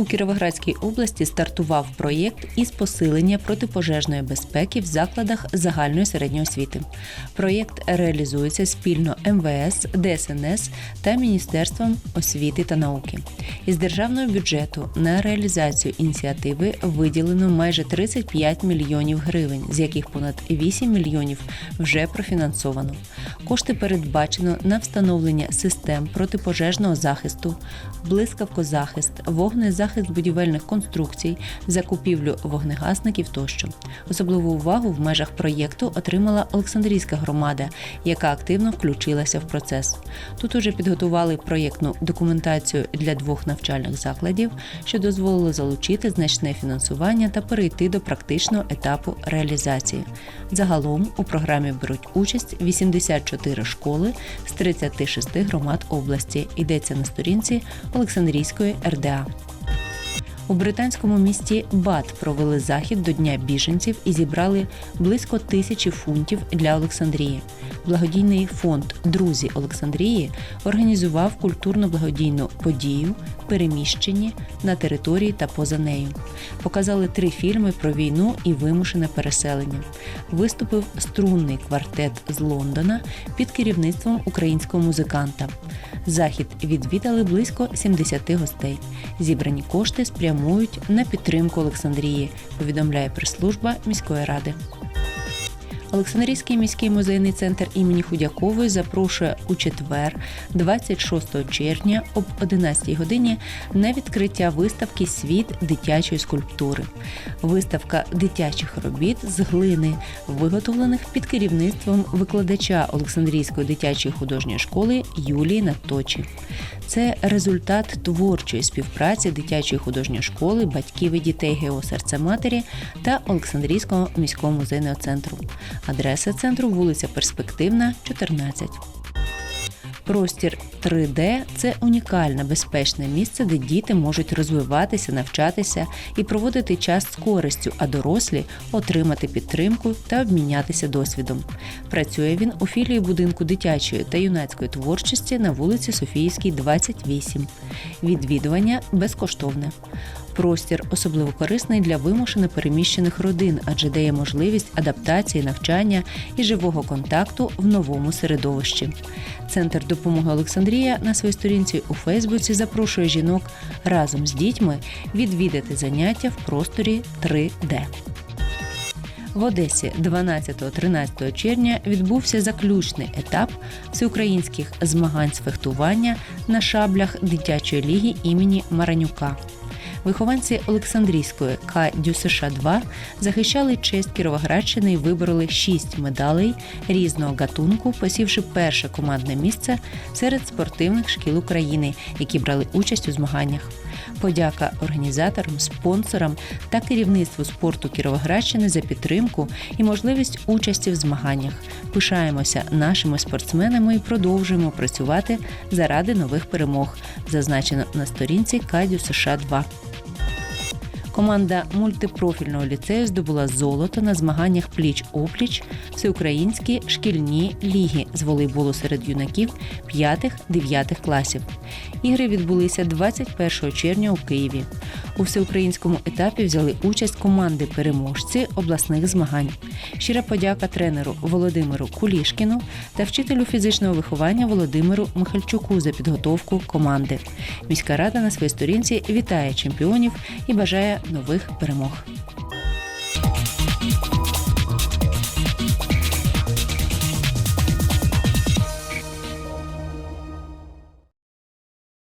У Кіровоградській області стартував проєкт із посилення протипожежної безпеки в закладах загальної середньої освіти. Проєкт реалізується спільно МВС, ДСНС та Міністерством освіти та науки. Із державного бюджету на реалізацію ініціативи виділено майже 35 мільйонів гривень, з яких понад 8 мільйонів вже профінансовано. Кошти передбачено на встановлення систем протипожежного захисту, блискавкозахист, вогнезахист будівельних конструкцій, закупівлю вогнегасників тощо. Особливу увагу в межах проєкту отримала Олександрійська громада, яка активно включилася в процес. Тут уже підготували проєктну документацію для двох навчальних закладів, що дозволило залучити значне фінансування та перейти до практичного етапу реалізації. Загалом у програмі беруть участь 84 школи з 36 громад області. Йдеться на сторінці Олександрійської РДА. У британському місті Бат провели захід до Дня біженців і зібрали близько тисячі фунтів для Олександрії. Благодійний фонд Друзі Олександрії організував культурно-благодійну подію переміщені на території та поза нею. Показали три фільми про війну і вимушене переселення. Виступив струнний квартет з Лондона під керівництвом українського музиканта. Захід відвідали близько 70 гостей. Зібрані кошти спрямують на підтримку Олександрії, повідомляє прес-служба міської ради. Олександрійський міський музейний центр імені Худякової запрошує у четвер, 26 червня об 11 годині на відкриття виставки Світ дитячої скульптури. Виставка дитячих робіт з глини, виготовлених під керівництвом викладача Олександрійської дитячої художньої школи Юлії Наточі. Це результат творчої співпраці дитячої художньої школи, батьків і дітей ГО «Серце Матері та Олександрійського міського музейного центру. Адреса центру вулиця Перспективна, 14. Простір 3D – це унікальне безпечне місце, де діти можуть розвиватися, навчатися і проводити час з користю, а дорослі отримати підтримку та обмінятися досвідом. Працює він у філії будинку дитячої та юнацької творчості на вулиці Софіївській, 28. Відвідування безкоштовне. Простір особливо корисний для вимушено переміщених родин, адже дає можливість адаптації, навчання і живого контакту в новому середовищі. Центр допомоги Олександрія на своїй сторінці у Фейсбуці запрошує жінок разом з дітьми відвідати заняття в просторі 3D. В Одесі 12-13 червня відбувся заключний етап всеукраїнських змагань з фехтування на шаблях дитячої ліги імені Маранюка. Вихованці Олександрійської К ДЮСШ 2 захищали честь Кіровоградщини і вибороли шість медалей різного гатунку, посівши перше командне місце серед спортивних шкіл України, які брали участь у змаганнях. Подяка організаторам, спонсорам та керівництву спорту Кіровоградщини за підтримку і можливість участі в змаганнях. Пишаємося нашими спортсменами і продовжуємо працювати заради нових перемог, зазначено на сторінці Кадю США 2 Команда мультипрофільного ліцею здобула золото на змаганнях пліч-опліч всеукраїнські шкільні ліги з волейболу серед юнаків 5-9 класів. Ігри відбулися 21 червня у Києві. У всеукраїнському етапі взяли участь команди переможці обласних змагань. Щира подяка тренеру Володимиру Кулішкіну та вчителю фізичного виховання Володимиру Михальчуку за підготовку команди. Міська рада на своїй сторінці вітає чемпіонів і бажає нових перемог.